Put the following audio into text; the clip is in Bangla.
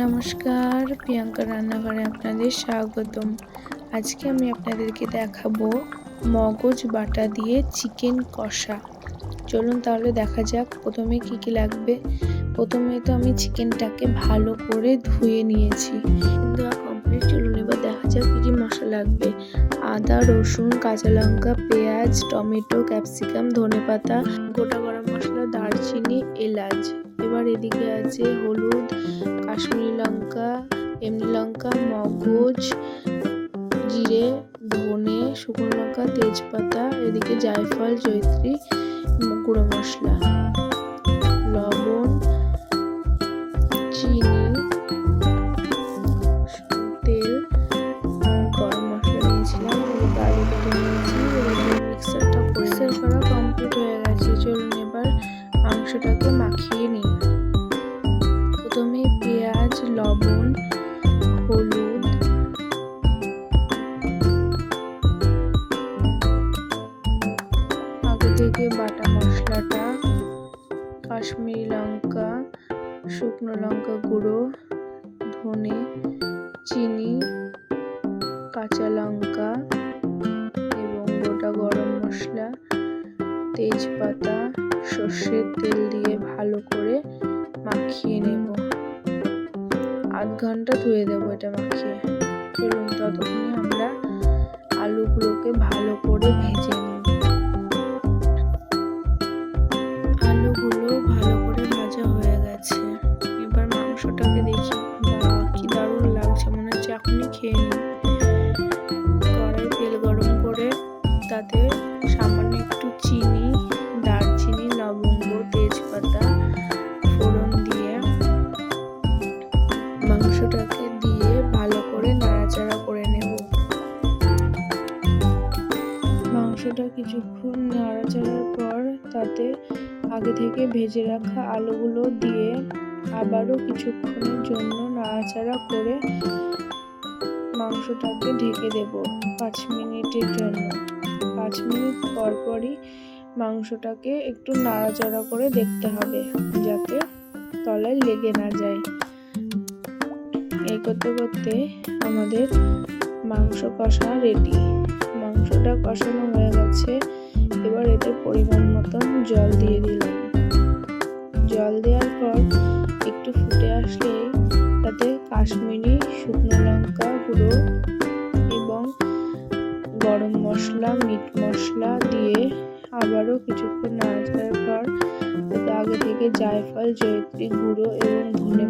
নমস্কার, প্রিয়াঙ্কা রান্নাঘরে আপনাদের স্বাগতম। আজকে আমি আপনাদেরকে দেখাবো মগজ বাটা দিয়ে চিকেন কষা। চলুন তাহলে দেখা যাক প্রথমে কি কি লাগবে। প্রথমে তো আমি চিকেনটাকে ভালো করে ধুয়ে নিয়েছি। দেওয়া কমপ্লিট চলুন এবার দেখা যাক কী কী মশলা লাগবে। আদা, রসুন, কাঁচা লঙ্কা, পেঁয়াজ, টমেটো, ক্যাপসিকাম, ধনেপাতা, গোটা গরম মশলা, দারচিনি, এলাচ। এবার এদিকে আছে হলুদ কাশ্মীরি লঙ্কা, এমনি লঙ্কা, মগজ, জিরে, ধনে, শুকনো লঙ্কা, তেজপাতা, এদিকে জায়ফল জৈত্রী গুঁড়ো মশলা। প্রথমে পেঁয়াজ, লবণ, হলুদ। আগে থেকে বাটা মশলাটা, কাশ্মীরি লঙ্কা, শুকনো লঙ্কা গুঁড়ো, ধনে চিনি, কাঁচা লঙ্কা এবং গোটা গরম মশলা, তেজপাতা, সর্ষের তেল দিয়ে ভালো করে মাখিয়ে নেব। আধ ঘণ্টা ধুয়ে দেবো এটা মাখিয়ে। চলুন, ততক্ষণে আমরা আলুগুলোকে ভালো করে ভেজে নিই। আলুগুলো ভালো করে ভাজা হয়ে গেছে। এবার মাংসটাকে দেখি বা কি দারুণ লাগছে, মনে হচ্ছে এখনই খেয়ে নিই। মাংসটা কিছুক্ষণ নাড়াচাড়ার পর তাতে আগে থেকে ভেজে রাখা আলুগুলো দিয়ে আবারও কিছুক্ষণের জন্য নাড়াচাড়া করে মাংসটাকে ঢেকে দেব পাঁচ মিনিটের জন্য। পাঁচ মিনিট পর পরই মাংসটাকে একটু নাড়াচাড়া করে দেখতে হবে যাতে তলায় লেগে না যায়। এই করতে করতে আমাদের মাংস কষা রেডি মাংসটা কষানো হয়ে গেছে। এবার এতে পরিমাণ মতন জল দিয়ে দিলাম। জল দেওয়ার পর একটু ফুটে আসলে তাতে কাশ্মীরি শুকনো লঙ্কা গুঁড়ো এবং গরম মশলা, মিট মশলা দিয়ে আবারও কিছুক্ষণ নাড়াচাড়ার পর তাতে আগে থেকে জায়ফল, জয়ত্রী গুঁড়ো এবং ধনে